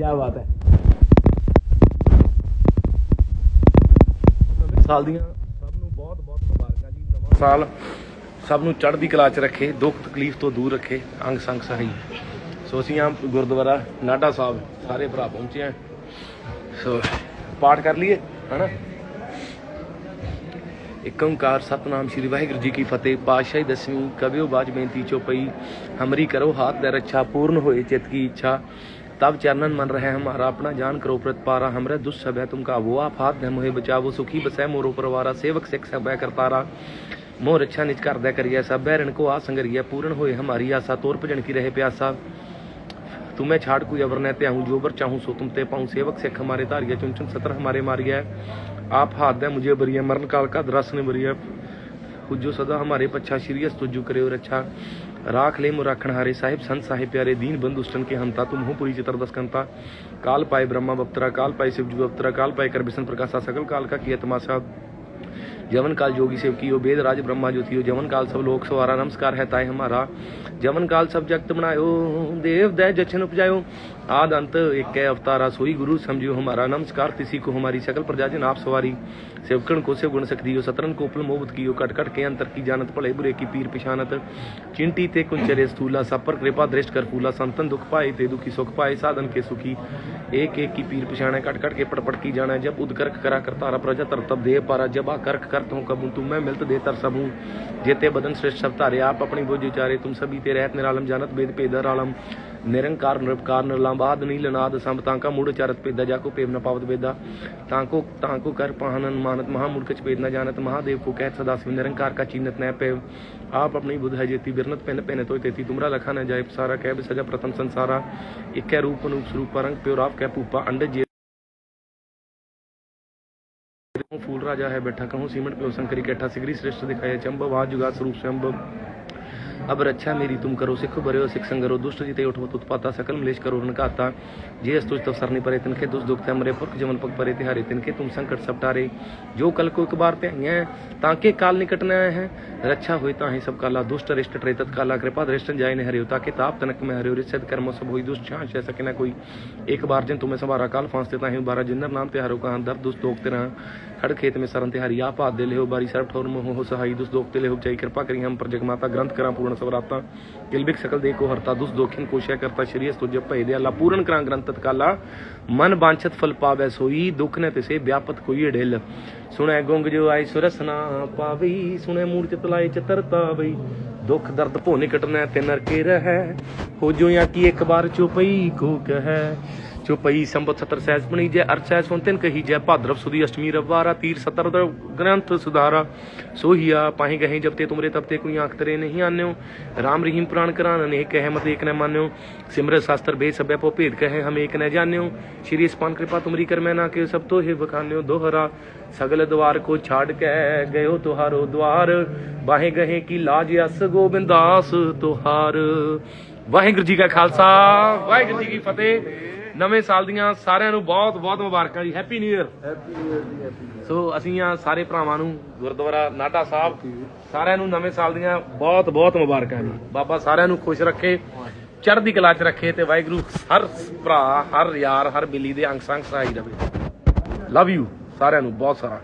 ਕੀ ਬਾਤ ਹੈ। ਨਵੇਂ ਸਾਲ ਦੀਆਂ ਸਭ ਨੂੰ ਬਹੁਤ ਬਹੁਤ ਮੁਬਾਰਕਾਂ ਜੀ ਨਵਾਂ ਸਾਲ ਸਭ ਨੂੰ ਚੜ੍ਹਦੀ ਕਲਾ 'ਚ ਰੱਖੇ, ਦੁੱਖ ਤਕਲੀਫ ਤੋਂ ਦੂਰ ਰੱਖੇ, ਅੰਗ ਸੰਗ ਸਹਾਈ ਸੋ ਅਸੀਂ ਆਮ ਗੁਰਦੁਆਰਾ ਨਾਡਾ ਸਾਹਿਬ ਸਾਰੇ ਭਰਾ ਪਹੁੰਚੇ ਆ ਸੋ ਪਾਠ ਕਰ ਲਈਏ, ਹਨਾ? ਇਕ ਓੰਕਾਰ ਸਤਨਾਮ ਸ੍ਰੀ ਵਾਹਿਗੁਰੂ ਜੀ ਕੀ ਫਤਿਹ। ਪਾਤਸ਼ਾਹੀ ਦਸਵੀਂ ਕਬਿਓ ਬਾਜ ਬੇਨਤੀ ਚੋਪਈ, ਹਮਰੀ ਕਰੋ ਹਾਥ ਦਾ ਰੱਛਾ, ਪੂਰਨ ਹੋਏ ਚਿਤ ਕੀ ਇੱਛਾ। तब चरणन मन रहे हमारा अपना जान करो प्रतिपारा हमरे दुष्सभ है, तुमका वो हाथ दे मोहे बचावो सुखी बसै मोरो परवारा सेवक सिख सब करतारा मोह रक्षा निज कर दे करिए, सब बैरन को आ संगरिया पूर्ण होए हमारी आशा, तोर भजन की रहे प्यासा। तुम्हें छाड़ कोई अवर न त्याहूँ जो बर चाहूँ, सो तुम ते पाऊँ। सेवक सिख हमारे धारिया चुन चुन सतर हमारे मारिया आप हाथ दे, मुझे बरिया मरण काल का दरस ने बरिया पूजो सदा हमारे पच्छा श्रीयस तुझु करे और अच्छा राख ले मुराखण हारे साहिब संत साहिब प्यारे दीन बंधु दुष्टन के हंता तुम हो पुरी चित्र दस्कंता काल पाए ब्रह्मा बप्तरा काल पाए शिवजू बप्तरा काल पाए कर बिशन प्रकाशा सकल काल का किया तमाशा जवन काल जोगी सेव कियो वेद राज ब्रह्मा जो थियो जवन काल सब लोक सवारा नमस्कार है ताय हमारा जवन काल सब जगत बनायो देव दय जछन उपजायो आद अंत एक है अवतारा सोई गुरु समझियो हमारा नमस्कार तिसी को हमारी सकल प्रजा जन आप सवारी सेवकन को सेव गुण सख दियो सतरन को उपल मोबत कियो कट कट के अंतर की जानत भले बुरे की पीर पिशानत चिंटी ते कुंचरे स्थूला सब पर कृपा दृष्ट कर फूला संतन दुख पाए ते दुखी सुख पाए साधन के सुखी एक एक की पीर पिछाने कट कट के पट पट की जाना जब उदकर्क करा करतारा प्रजा तर तब दे पारा जब आ करक करत हूँ कबू तुम मैं मिलत दे तर सबू जेते बदन श्रेष्ठ सब तारे आप अपनी बोझ उचारे तुम सभी ते रहत निरालम जानत वेद पेदर आलम निरंकार निरपकार निर्लाम्बाद नीलनाद संभ तांका मूड चारत पेदा जाको पेम न पावत वेदा तांको तांको कर पाहनन मानत महामूड कच पेद न जानत महादेव को कहत सदा शिव निरंकार का चीनत न पेव आप अपनी बुध है जेती बिरनत पेन पेन तो तेती तुमरा लखा न जाय सारा कह सजा प्रथम संसारा इक्कै रूप अनूप स्वरूप रंग प्योर आप कह पूपा अंड जे फूल राजा है बैठा कहूँ सीमेंट पे शंकरी कैठा सिगरी श्रेष्ठ दिखाया चंब वाह जुगा स्वरूप स्वयं अब रक्षा मेरी, तुम करो, सिख बरे सिख संगरो, दुष्ट जीते उठवत उत्पाता, सकल मलेश करो रनकाता जे अस्तुज तव सरनी परे तिनके दुष्ट दुख मरे, पुरख जमन पग परे, तिहारे तिनके तुम संकट सब टारे। जो कल को एक बार ते हैं, ताके काल निकट न आए हैं। रक्षा हुई ताहि सब काला, दुष्ट रिष्ट ट्रे तत्काला। कृपा दृष्टन जाय ने हरियो, ताके ताप तनक में हरियो। रिषद कर्म सब होई, दुष्ट छां छह सके न कोई। एक बार जिन तुम्हें सवारा काल फांसते ताहि बारा जिंदर नाम ते हरो कहाँ दर दुष्ट दोख तेरा खड़ खेत में सरन तिहारी आप हाथ दे ले बारी सरब ठोर मोह हो, सहाई दुष्ट दोख ते ले चाई कृपा करी हम पर जगमाता ग्रंथ करा पूर्ण। ਸਵਰਾਤਾ। ਕਿਲਬਿਕ ਸਕਲ ਦੇ ਕੋ ਹਰਤਾ ਦੁਸ ਦੋਖਿਨ ਕੋਸ਼ਿਆ ਕਰਤਾ ਸ਼ਰੀਅਸ ਤੁਜ ਭੈ ਦੇ ਅੱਲਾ ਪੂਰਨ ਕਰਾਂ ਗ੍ਰੰਥ ਤਤਕਾਲਾ। ਮਨ ਬਾਂਛਤ ਫਲ ਪਾਵੇ ਸੋਈ, ਦੁਖ ਨੇ ਤਿਸੇ ਵਿਆਪਤ ਕੋਈ ਢਿਲ ਸੁਣੈ ਗੁੰਗ ਜੋ ਆਈ ਸੁਰਸ ਨਾ ਪਾਵਈ, ਸੁਣੈ ਮੂੜ ਚ ਤਲਾਏ ਚ ਦਰਦ ਭੋ ਨਿਕਟਣਾ ਤੇ ਨਰਕੇ ਰਹਿ, ਹੋ ਜੋ ਜਾਂ ਕੀ ਇੱਕ ਵਾਰ ਚੁਪਈ ਕੋ ਕਹੈ। ਚੁਪਈ ਸੰਬਤ ਸਤਰ ਸਹਿਜ ਬਣੀ ਜੈ, ਅਰਥ ਸਹਿਜ ਸੁਨਤਨ ਕਹੀ ਜੈ, ਭਾਦਰਵ ਸੁਦੀ ਅਸ਼ਟਮੀ ਰਵਾਰਾ ਤੀਰ ਸਤਰ ਦ ਗ੍ਰੰਥ ਸੁਧਾਰਾ। ਸੋਹੀਆ, ਪਾਹੀ ਗਹੇ ਜਬ ਤੇ ਤੁਮਰੇ ਤਬ ਤੇ ਕੋਈ ਆਂਖ ਤਰੇ ਨਹੀਂ ਆਨਿਓ। ਰਾਮ ਰਹੀਮ ਪੁਰਾਣ ਕਰਾਨ ਅਨੇਕ ਕਹਿ ਮਤ ਏਕ ਨ ਮਾਨਿਓ। ਸਿਮਰਤ ਸ਼ਾਸਤਰ ਬੇ ਸਭੈ ਪੋ ਭੇਦ ਕਹੇ, ਹਮ ਏਕ ਨ ਜਾਣਿਓ ਸ਼੍ਰੀ ਸਪਾਨ ਕਿਰਪਾ ਤੁਮਰੀ ਕਰ ਮੈਂ ਨਾ ਕੇ ਸਭ ਤੋ ਹੀ ਬਖਾਨਿਓ ਦੋਹਰਾ। ਸਗਲ ਦਵਾਰ ਕੋ ਛਾੜ ਕੇ ਗਇਓ ਤੁਹਾਰੋ ਦਵਾਰ। ਬਾਹੇ ਗਹੇ ਕੀ ਲਾਜ ਅਸ ਗੋਬਿੰਦਾਸ ਤੁਹਾਰ। ਵਾਹਿਗੁਰੂ ਜੀ ਕਾ ਖਾਲਸਾ ਵਾਹਿਗੁਰੂ ਜੀ ਕੀ ਫਤਿਹ। ਨਵੇਂ ਸਾਲ ਦੀਆਂ ਸਾਰਿਆਂ ਨੂੰ ਬਹੁਤ ਬਹੁਤ ਮੁਬਾਰਕਾਂ ਜੀ। Happy new year happy new year ਜੀ ਹੈਪੀ ਸੋ ਅਸੀਂ ਆ ਸਾਰੇ ਭਰਾਵਾਂ ਨੂੰ ਗੁਰਦੁਆਰਾ ਨਾਡਾ ਸਾਹਿਬ ਸਾਰਿਆਂ ਨੂੰ ਨਵੇਂ ਸਾਲ ਦੀਆਂ ਬਹੁਤ ਬਹੁਤ ਮੁਬਾਰਕਾਂ ਜੀ। ਬਾਬਾ ਸਾਰਿਆਂ ਨੂੰ ਖੁਸ਼ ਰੱਖੇ ਚੜ੍ਹਦੀ ਕਲਾ 'ਚ ਰੱਖੇ ਤੇ ਵਾਹਿਗੁਰੂ ਹਰ ਭਰਾ ਹਰ ਯਾਰ ਹਰ ਬਿੱਲੀ ਦੇ ਅੰਗ ਸੰਗ ਸਹਾਈ ਰਵੇ। ਲਵ ਯੂ ਸਾਰਿਆਂ ਨੂੰ ਬਹੁਤ ਸਾਰਾ।